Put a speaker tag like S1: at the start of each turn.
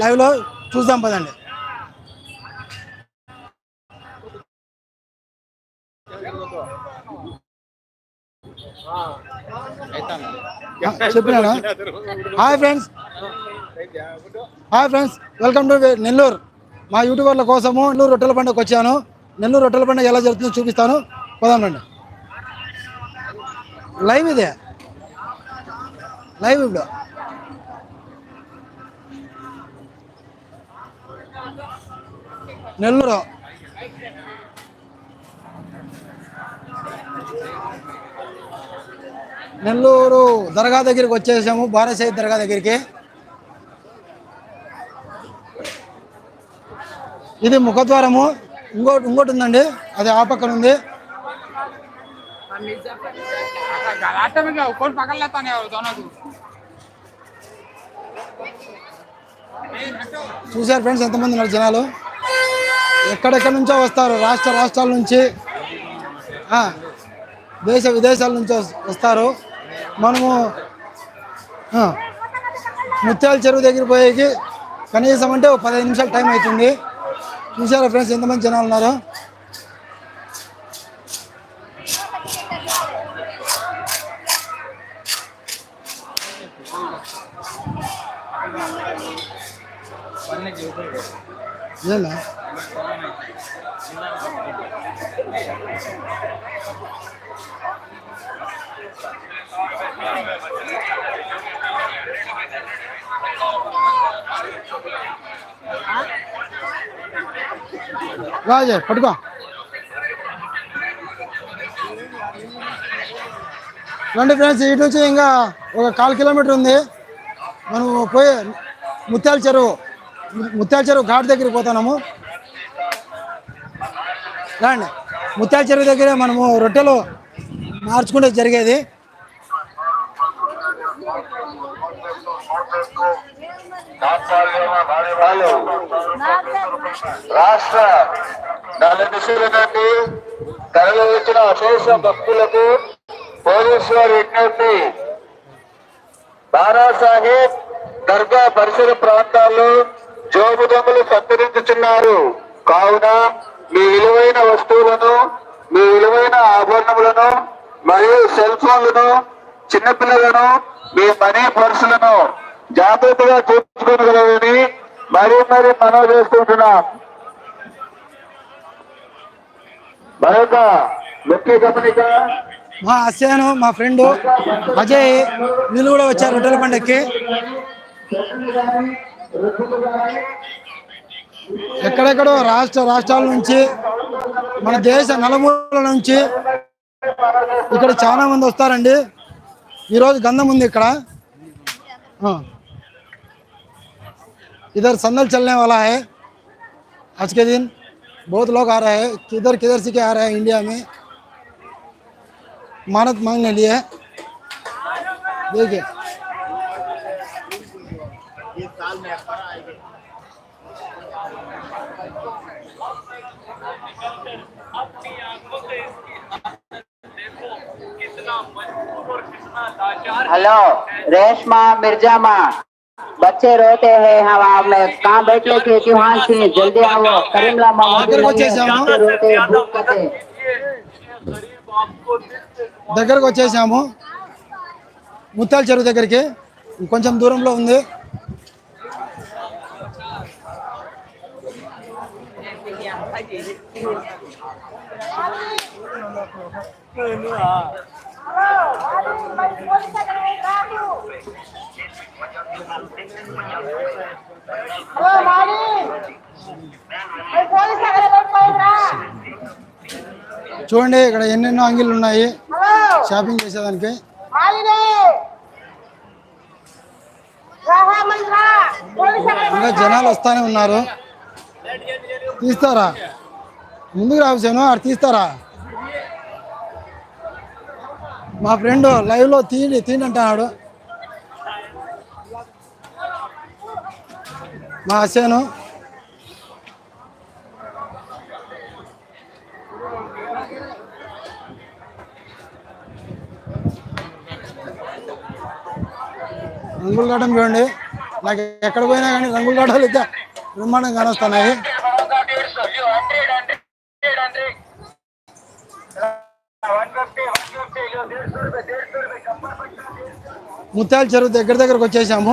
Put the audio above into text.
S1: లైవ్లో చూద్దాం పదండి. చెప్పినాను hi friends. Hi friends. Welcome to Nellore. మా యూట్యూబర్ల కోసము నెల్లూరు రొట్టెల పండుగకి వచ్చాను. నెల్లూరు రొట్టెల పండుగ ఎలా జరుగుతుందో చూపిస్తాను. పోదాం రండి. లైవ్ ఇదే. లైవ్ ఇప్పుడు. నెల్లూరు నెల్లూరు దర్గా దగ్గరికి వచ్చేసాము భారసాయి దర్గా దగ్గరికి ఇది ముఖద్వారము ఇంకోటి ఇంకోటి ఉందండి అది ఆ పక్కన ఉంది
S2: పక్కన
S1: చూశారు ఫ్రెండ్స్ ఎంతమంది ఉన్నారు జనాలు? ఎక్కడెక్కడి నుంచో వస్తారు? రాష్ట్ర రాష్ట్రాల నుంచి. దేశ విదేశాల నుంచి వస్తారు. మనము ముత్యాల చెరువు దగ్గర పోయేకి కనీసం అంటే ఒక పదహైదు నిమిషాలు టైం అవుతుంది. చూసారా ఫ్రెండ్స్ ఎంతమంది జనాలు ఉన్నారు? ఏనా రాజే పట్టుకో. రండి ఫ్రెండ్స్ ఇటు నుంచి ఇంకా ఒక కాల్ కిలోమీటర్ ఉంది. మనం పోయి ముత్యాల చెరువు. ముత్యాల చెరువు ఘాట్ దగ్గరికి పోతున్నాము. రండి. ముత్యాల చెరువు దగ్గరే మనము రొట్టెలు మార్చుకుంటే జరిగేది.
S3: రాష్ట్ర నలుదిశల తరలి వచ్చిన అశేష భక్తులకు పోలీసు వారి విజ్ఞప్తి. బారాసాహెబ్ దర్గా పరిసర ప్రాంతాల్లో జోబు దొంగలు సంతరించుచున్నారు. కావున మీ విలువైన వస్తువులను మీ విలువైన ఆభరణములను మరియు సెల్ ఫోన్లను చిన్నపిల్లలను మీ మనీ పర్సులను జాగ్రత్తగా చూసుకోగలరని మరీ మరీ మనవి చేస్తుంటున్నాం. మరొక ముఖ్య గమనిక
S1: మా అస్యాను మా ఫ్రెండ్ అజయ్ వీళ్ళు కూడా వచ్చారు రొట్టెల పండక్కి. ఎక్కడెక్కడో రాష్ట్ర రాష్ట్రాల నుంచి మన దేశ నలుమూలల నుంచి ఇక్కడ చాలా మంది వస్తారండి ఈరోజు గంధం ఉంది ఇక్కడ ఆ. इधर संदल चलने वाला है आज के दिन बहुत लोग आ रहे हैं किधर किधर से के आ रहे हैं इंडिया में मानत मांगने लिए देखिए
S4: हेलो रेशमा मिर्जा माँ बच्चे रोते हैं हम आप में कहाँ बैठे थे चौहान सिंह जल्दी आओ करीमला
S1: आकर को चेस जाओ।
S4: बच्चे रोते भूख कटे
S1: దగ్గరకు వచ్చేసాము ముత్తాల చెరువు దగ్గరికి కొంచెం దూరంలో ఉంది చూడండి ఇక్కడ ఎన్నెన్నో అంగిళ్ళు ఉన్నాయి. షాపింగ్ చేసేదానికి. ఇంకా జనాలు వస్తానే ఉన్నారు. తీస్తారా? ముందుకు రావుసాను ఆడు తీస్తారా? మా ఫ్రెండ్ లైవ్లో తీయండి తీయండి అంటున్నాడు మా అసేను రంగులు ఘట్టం చూడండి. నాకు ఎక్కడ పోయినా కానీ రంగుల గడ్డలు అయితే బ్రహ్మాండంగా కానొస్తున్నాయి. ముత్యాల చెరువు దగ్గర దగ్గరకు వచ్చేసాము.